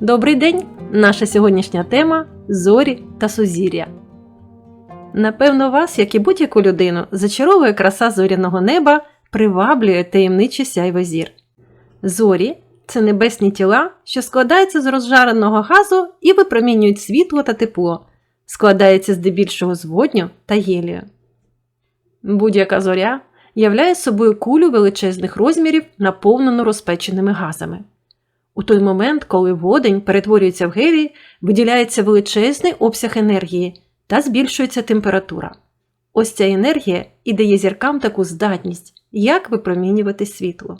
Добрий день! Наша сьогоднішня тема зорі та сузір'я. Напевно, вас, як і будь-яку людину, зачаровує краса зоряного неба, приваблює таємниче сяйво зір. Зорі це небесні тіла, що складаються з розжареного газу і випромінюють світло та тепло, складаються здебільшого з водню та гелію. Будь-яка зоря являє собою кулю величезних розмірів, наповнену розпеченими газами. У той момент, коли водень перетворюється в гелій, виділяється величезний обсяг енергії та збільшується температура. Ось ця енергія і дає зіркам таку здатність, як випромінювати світло.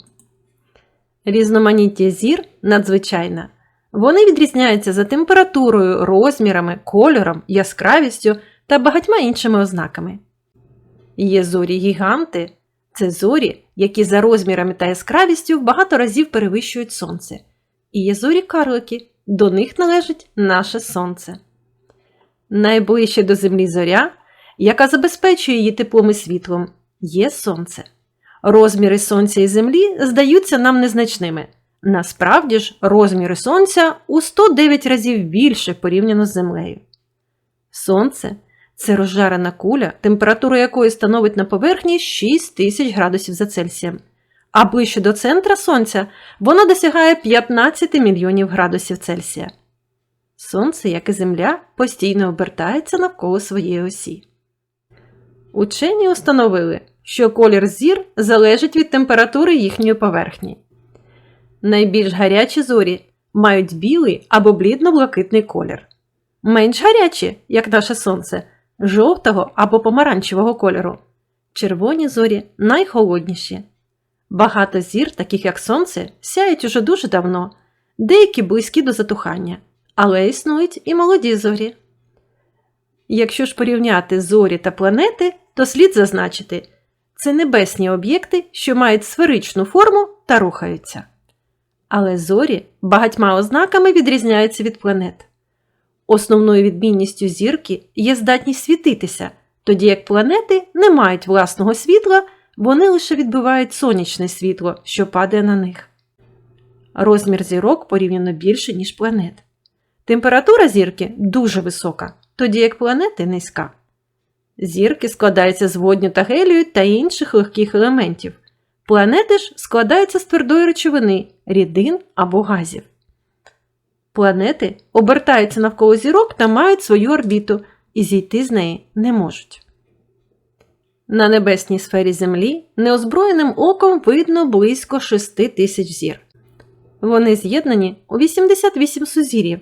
Різноманіття зір надзвичайне. Вони відрізняються за температурою, розмірами, кольором, яскравістю та багатьма іншими ознаками. Є зорі гіганти це зорі, які за розмірами та яскравістю в багато разів перевищують сонце. І є зорі карлики, до них належить наше сонце. Найближче до Землі зоря, яка забезпечує її теплом і світлом, є сонце. Розміри сонця і землі здаються нам незначними. Насправді ж, розміри сонця у 109 разів більше порівняно з землею. Сонце це розжарена куля, температура якої становить на поверхні 6000 градусів за Цельсієм. А ближче до центра Сонця воно досягає 15 мільйонів градусів Цельсія. Сонце, як і Земля, постійно обертається навколо своєї осі. Учені установили, що колір зір залежить від температури їхньої поверхні. Найбільш гарячі зорі мають білий або блідно-блакитний колір. Менш гарячі, як наше сонце, жовтого або помаранчевого кольору. Червоні зорі найхолодніші. Багато зір, таких як сонце, сяють уже дуже давно, деякі близькі до затухання, але існують і молоді зорі. Якщо ж порівняти зорі та планети, то слід зазначити це небесні об'єкти, що мають сферичну форму та рухаються. Але зорі багатьма ознаками відрізняються від планет. Основною відмінністю зірки є здатність світитися, тоді як планети не мають власного світла, вони лише відбивають сонячне світло, що падає на них. Розмір зірок порівняно більше, ніж планет. Температура зірки дуже висока, тоді як планети низька. Зірки складаються з водню та гелію та інших легких елементів. Планети ж складаються з твердої речовини, рідин або газів. Планети обертаються навколо зірок та мають свою орбіту і зійти з неї не можуть. На небесній сфері Землі неозброєним оком видно близько 6 тисяч зір. Вони з'єднані у 88 сузір'їв,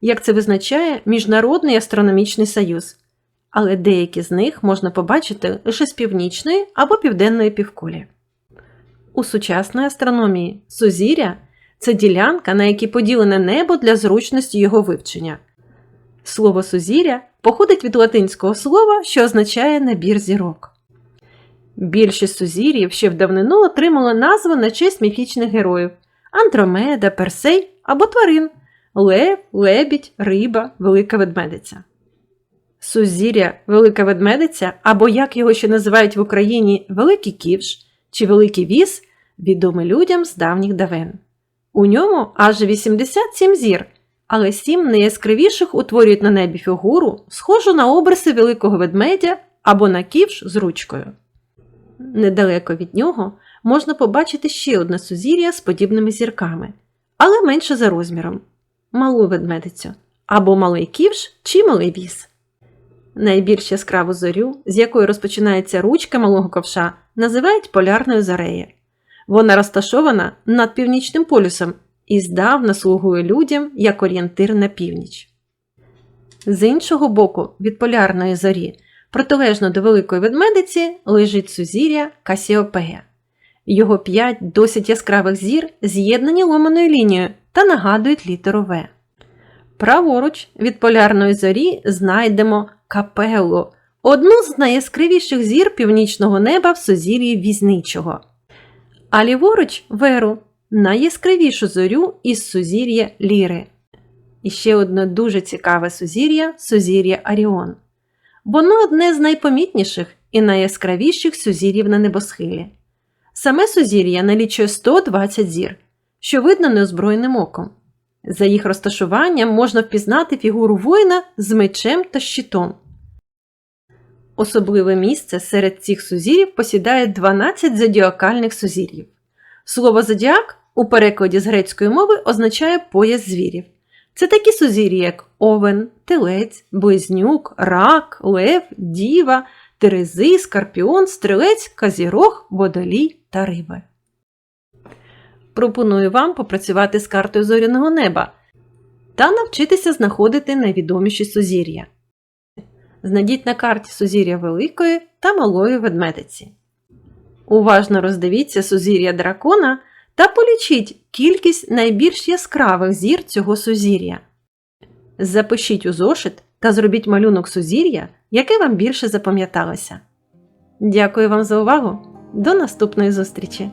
як це визначає Міжнародний астрономічний союз, але деякі з них можна побачити лише з північної або південної півкулі. У сучасної астрономії сузір'я це ділянка, на якій поділене небо для зручності його вивчення. Слово сузір'я походить від латинського слова, що означає набір зірок. Більшість сузір'їв ще в давнину отримали назву на честь міфічних героїв Андромеда, Персей або тварин Лев, Лебідь, Риба, Велика Ведмедиця. Сузір'я Велика Ведмедиця, або як його ще називають в Україні Великий Ківш чи Великий Віс, відомий людям з давніх давен. У ньому аж 87 зір, але сім найяскравіших утворюють на небі фігуру, схожу на обриси великого ведмедя або на ківш з ручкою. Недалеко від нього можна побачити ще одне сузір'я з подібними зірками, але менше за розміром малу ведмедицю або малий ківш чи малий віз. Найбільш яскраву зорю, з якої розпочинається ручка малого ковша, називають полярною зорею. Вона розташована над північним полюсом і здавна слугує людям як орієнтир на північ. З іншого боку, від полярної зорі, протилежно до великої ведмедиці, лежить сузір'я Касіопея. Його п'ять досить яскравих зір з'єднані ломаною лінією та нагадують літеру В. Праворуч від полярної зорі знайдемо капеллу, одну з найяскравіших зір північного неба в сузір'ї Візничого а ліворуч веру найяскравішу зорю із сузір'я Ліри. І ще одне дуже цікаве сузір'я сузір'я Аріон. Воно одне з найпомітніших і найяскравіших сузір'їв на небосхилі. Саме сузір'я налічує 120 зір, що видно неозброєним оком. За їх розташуванням можна впізнати фігуру воїна з мечем та щитом. Особливе місце серед цих сузір'їв посідає 12 зодіакальних сузір'їв. Слово зодіак у перекладі з грецької мови означає пояс звірів. Це такі сузір'я, як овен, телець, близнюк, рак, лев, діва, терези, скорпіон, стрілець, казірог, водолій та риби. Пропоную вам попрацювати з картою зоряного неба та навчитися знаходити найвідоміші сузір'я. Знайдіть на карті сузір'я Великої та Малої ведмедиці. Уважно роздивіться сузір'я дракона та полічіть кількість найбільш яскравих зір цього сузір'я. Запишіть у зошит та зробіть малюнок сузір'я, яке вам більше запам'яталося. Дякую вам за увагу! До наступної зустрічі!